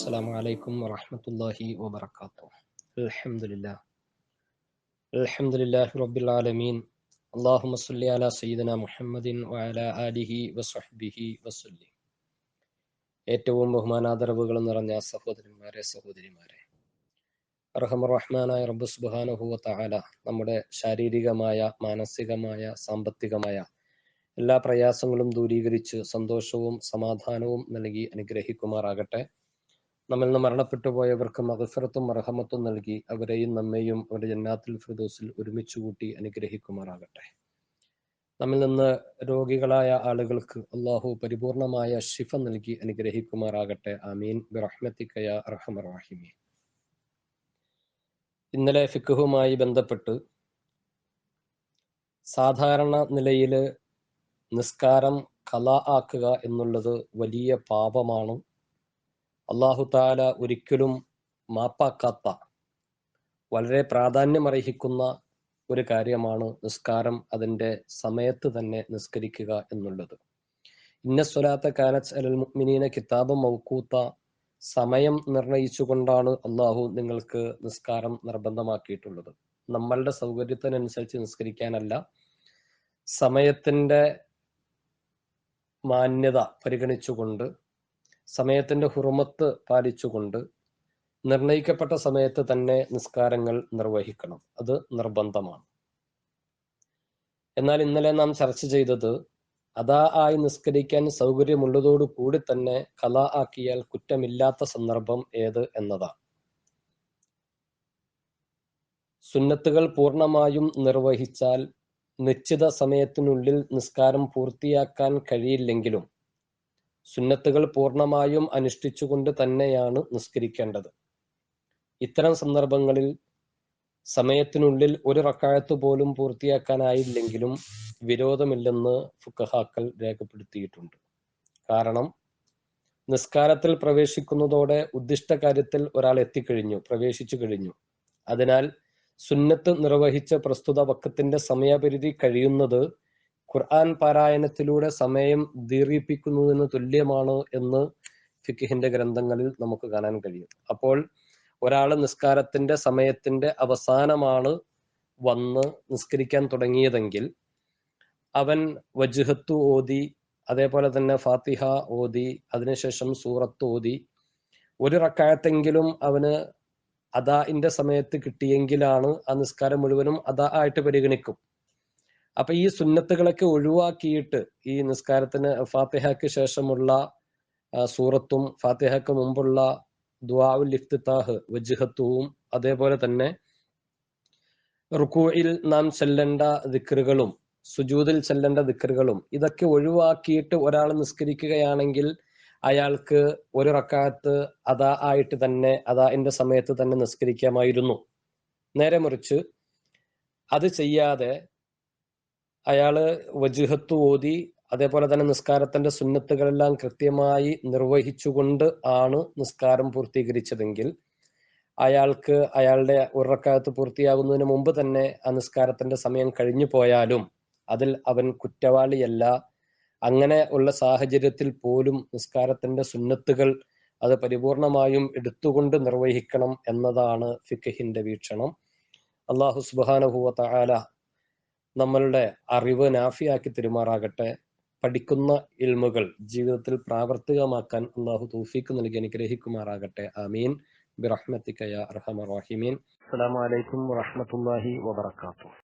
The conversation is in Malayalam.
السلام عليكم ورحمة الله وبركاته الحمد لله الحمد لله رب العالمين اللهم صل على سيدنا محمد وعلى آله وصحبه وسلم ഏറ്റവും ബഹുമാനാദരവുകൾ നിറഞ്ഞ സഹോദരന്മാരെ സഹോദരിമാരെ റഹ്മാനായ റബ്ബ് സുബ്ഹാനഹു തആല നമ്മുടെ ശാരീരികമായ മാനസികമായ സാമ്പത്തികമായ എല്ലാ പ്രയാസങ്ങളും ദൂരീകരിച്ച് സന്തോഷവും സമാധാനവും നൽകി അനുഗ്രഹിക്കുമാറാകട്ടെ നമ്മിൽ നിന്ന് മരണപ്പെട്ടു പോയവർക്ക് മകഫിറത്തും അർഹമത്തും നൽകി അവരെയും നമ്മെയും അവരുടെ ജന്നാത്തിൽ ഫിറദോസിൽ ഒരുമിച്ച് കൂട്ടി അനുഗ്രഹിക്കുമാറാകട്ടെ. നമ്മിൽ നിന്ന് രോഗികളായ ആളുകൾക്ക് അള്ളാഹു പരിപൂർണമായ ഷിഫ നൽകി അനുഗ്രഹിക്കുമാറാകട്ടെ. ആമീൻ. ബിറഹ്മത്തിക്കയ അർഹമർ റാഹിമീൻ. ഇന്നലെ ഫിക്കുഹുമായി ബന്ധപ്പെട്ട് സാധാരണ നിലയിൽ നിസ്കാരം കല ആക്കുക എന്നുള്ളത് വലിയ പാപമാണ്. അള്ളാഹു താല ഒരിക്കലും മാപ്പാക്കാത്ത വളരെ പ്രാധാന്യമർഹിക്കുന്ന ഒരു കാര്യമാണ് നിസ്കാരം അതിന്റെ സമയത്ത് തന്നെ നിസ്കരിക്കുക എന്നുള്ളത്. ഇന്ന സ്വലാത്ത കാനസ് അലൽ മുഅ്മിനീന കിതാബ് മൗക്കൂത്ത സമയം നിർണയിച്ചുകൊണ്ടാണ് അള്ളാഹു നിങ്ങൾക്ക് നിസ്കാരം നിർബന്ധമാക്കിയിട്ടുള്ളത്. നമ്മളുടെ സൗകര്യത്തിനനുസരിച്ച് നിസ്കരിക്കാനല്ല സമയത്തിന്റെ മാന്യത പരിഗണിച്ചുകൊണ്ട് സമയത്തിന്റെ ഹുറുമത്ത് പാലിച്ചുകൊണ്ട് നിർണയിക്കപ്പെട്ട സമയത്ത് തന്നെ നിസ്കാരങ്ങൾ നിർവഹിക്കണം. അത് നിർബന്ധമാണ്. എന്നാൽ ഇന്നലെ നാം ചർച്ച ചെയ്തത് അതാ ആയി നിസ്കരിക്കാൻ സൗകര്യമുള്ളതോടു കൂടി തന്നെ കല ആക്കിയാൽ കുറ്റമില്ലാത്ത സന്ദർഭം ഏത് എന്നതാണ്. സുന്നത്തുകൾ പൂർണമായും നിർവഹിച്ചാൽ നിശ്ചിത സമയത്തിനുള്ളിൽ നിസ്കാരം പൂർത്തിയാക്കാൻ കഴിയില്ലെങ്കിലും സുന്നത്തുകൾ പൂർണമായും അനുഷ്ഠിച്ചുകൊണ്ട് തന്നെയാണ് നിസ്കരിക്കേണ്ടത്. ഇത്തരം സന്ദർഭങ്ങളിൽ സമയത്തിനുള്ളിൽ ഒരു റക്കായത്ത് പോലും പൂർത്തിയാക്കാനായില്ലെങ്കിലും വിരോധമില്ലെന്ന് ഫുക്കഹാക്കൾ രേഖപ്പെടുത്തിയിട്ടുണ്ട്. കാരണം നിസ്കാരത്തിൽ പ്രവേശിക്കുന്നതോടെ ഉദ്ദിഷ്ട കാര്യത്തിൽ ഒരാൾ എത്തിക്കഴിഞ്ഞു പ്രവേശിച്ചു കഴിഞ്ഞു. അതിനാൽ സുന്നത്ത് നിർവഹിച്ച പ്രസ്തുത വക്കത്തിന്റെ സമയപരിധി കഴിയുന്നത് ഖുർആൻ പാരായണത്തിലൂടെ സമയം ദീർഘിപ്പിക്കുന്നതിന് തുല്യമാണ് എന്ന് ഫിഖിഹിന്റെ ഗ്രന്ഥങ്ങളിൽ നമുക്ക് കാണാൻ കഴിയും. അപ്പോൾ ഒരാൾ നിസ്കാരത്തിന്റെ സമയത്തിന്റെ അവസാനമാണ് വന്ന് നിസ്കരിക്കാൻ തുടങ്ങിയതെങ്കിൽ അവൻ വജ്ഹത്തു ഓതി അതേപോലെ തന്നെ ഫാത്തിഹ ഓതി അതിനുശേഷം സൂറത്ത് ഓതി. ഒരു റക്കായത്തെങ്കിലും അവന് അദാഇന്റെ സമയത്ത് കിട്ടിയെങ്കിലാണ് ആ നിസ്കാരം മുഴുവനും അദാ ആയിട്ട് പരിഗണിക്കും. അപ്പൊ ഈ സുന്നത്തുകളൊക്കെ ഒഴിവാക്കിയിട്ട് ഈ നിസ്കാരത്തിന് ഫാത്തിഹയ്ക്ക് ശേഷമുള്ള സൂറത്തും ഫാത്തിഹയ്ക്ക് മുമ്പുള്ള ദുആഉൽ ഇഫ്തിതാഹ് വജ്ഹത്തുവും അതേപോലെ തന്നെ റുക്കൂയിൽ നാം ചെല്ലേണ്ട ദിക്റുകളും സുജൂദിൽ ചെല്ലേണ്ട ദിക്റുകളും ഇതൊക്കെ ഒഴിവാക്കിയിട്ട് ഒരാൾ നിസ്കരിക്കുകയാണെങ്കിൽ അയാൾക്ക് ഒരു റക്കാത്ത് അതാ ആയിട്ട് തന്നെ അതാന്റെ സമയത്ത് തന്നെ നിസ്കരിക്കാമായിരുന്നു. നേരെ മറിച്ച് അത് ചെയ്യാതെ അയാൾ വജുഹത്ത് ഓതി അതേപോലെ തന്നെ നിസ്കാരത്തിന്റെ സുന്നത്തുകളെല്ലാം കൃത്യമായി നിർവഹിച്ചുകൊണ്ട് ആണ് നിസ്കാരം പൂർത്തീകരിച്ചതെങ്കിൽ അയാൾക്ക് അയാളുടെ ഉറക്കാലത്ത് പൂർത്തിയാകുന്നതിന് മുമ്പ് തന്നെ ആ നിസ്കാരത്തിന്റെ സമയം കഴിഞ്ഞു പോയാലും അതിൽ അവൻ കുറ്റവാളിയല്ല. അങ്ങനെ ഉള്ള സാഹചര്യത്തിൽ പോലും നിസ്കാരത്തിന്റെ സുന്നത്തുകൾ അത് പരിപൂർണമായും എടുത്തുകൊണ്ട് നിർവഹിക്കണം എന്നതാണ് ഫിഖഹിന്റെ വീക്ഷണം. അള്ളാഹു സുബാനഹുവ തആല നമ്മളുടെ അറിവ് നാഫിയാക്കി തെരുമാറാകട്ടെ. പഠിക്കുന്ന ഇൽമുകൾ ജീവിതത്തിൽ പ്രാവർത്തികമാക്കാൻ അള്ളാഹു തൗഫീക്ക് നൽകി അനുഗ്രഹിക്കുമാറാകട്ടെ. ആമീൻ. ബിറഹ്മത്തിക്കയ അർഹമ റഹീമീൻ. അസ്സലാമു അലൈക്കും വറഹ്മത്തുള്ളാഹി വബറകാതുഹു.